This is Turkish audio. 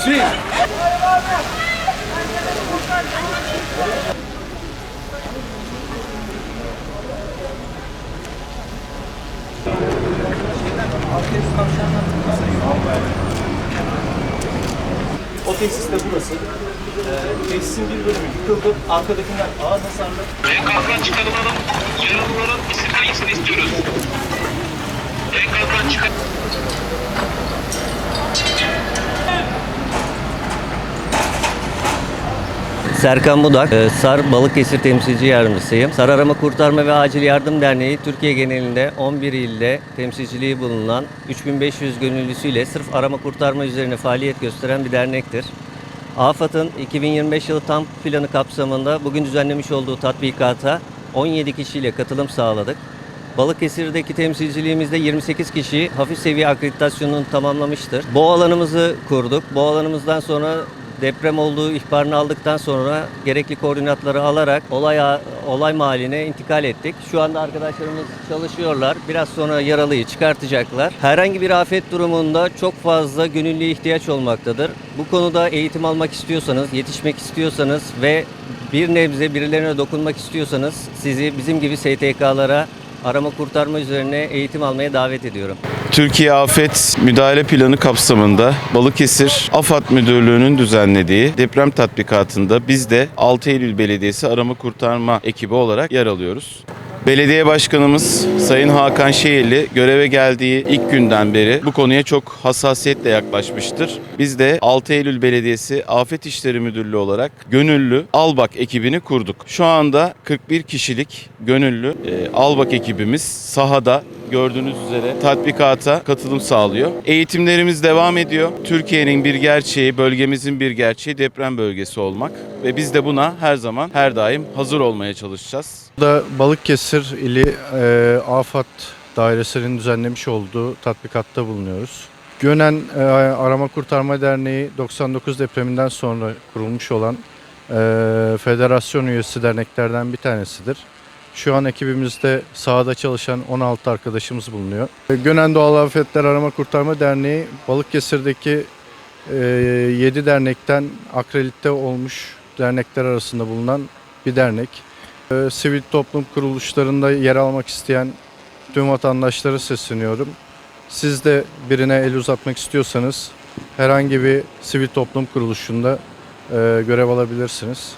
Hüseyin. O tesis de burası. Ee, tesisin bir bölümü yıkıldı. Arkadakiler ağır hasarlı. Enkazdan çıkarılanın yaralıların isim istiyoruz. Enkazdan çıkarılanın Serkan Budak, e, SAR Balıkesir Temsilci Yardımcısıyım. SAR Arama Kurtarma ve Acil Yardım Derneği Türkiye genelinde 11 ilde temsilciliği bulunan 3500 gönüllüsüyle sırf arama kurtarma üzerine faaliyet gösteren bir dernektir. AFAD'ın 2025 yılı tam planı kapsamında bugün düzenlemiş olduğu tatbikata 17 kişiyle katılım sağladık. Balıkesir'deki temsilciliğimizde 28 kişi hafif seviye akreditasyonunu tamamlamıştır. Bu alanımızı kurduk. Bu alanımızdan sonra deprem olduğu ihbarını aldıktan sonra gerekli koordinatları alarak olay olay mahalline intikal ettik. Şu anda arkadaşlarımız çalışıyorlar. Biraz sonra yaralıyı çıkartacaklar. Herhangi bir afet durumunda çok fazla gönüllüye ihtiyaç olmaktadır. Bu konuda eğitim almak istiyorsanız, yetişmek istiyorsanız ve bir nebze birilerine dokunmak istiyorsanız sizi bizim gibi STK'lara arama kurtarma üzerine eğitim almaya davet ediyorum. Türkiye Afet Müdahale Planı kapsamında Balıkesir AFAD Müdürlüğü'nün düzenlediği deprem tatbikatında biz de 6 Eylül Belediyesi Arama Kurtarma ekibi olarak yer alıyoruz. Belediye Başkanımız Sayın Hakan Şehirli göreve geldiği ilk günden beri bu konuya çok hassasiyetle yaklaşmıştır. Biz de 6 Eylül Belediyesi Afet İşleri Müdürlüğü olarak gönüllü Albak ekibini kurduk. Şu anda 41 kişilik gönüllü e, Albak ekibimiz sahada gördüğünüz üzere tatbikata katılım sağlıyor. Eğitimlerimiz devam ediyor. Türkiye'nin bir gerçeği, bölgemizin bir gerçeği deprem bölgesi olmak ve biz de buna her zaman, her daim hazır olmaya çalışacağız. Da Balıkesir ili e, AFAD dairesinin düzenlemiş olduğu tatbikatta bulunuyoruz. Gönen e, Arama Kurtarma Derneği 99 depreminden sonra kurulmuş olan e, federasyon üyesi derneklerden bir tanesidir. Şu an ekibimizde sahada çalışan 16 arkadaşımız bulunuyor. E, Gönen Doğal Afetler Arama Kurtarma Derneği Balıkesir'deki e, 7 dernekten akredite olmuş dernekler arasında bulunan bir dernek. Ee, Sivil toplum kuruluşlarında yer almak isteyen tüm vatandaşlara sesleniyorum. Siz de birine el uzatmak istiyorsanız herhangi bir sivil toplum kuruluşunda e, görev alabilirsiniz.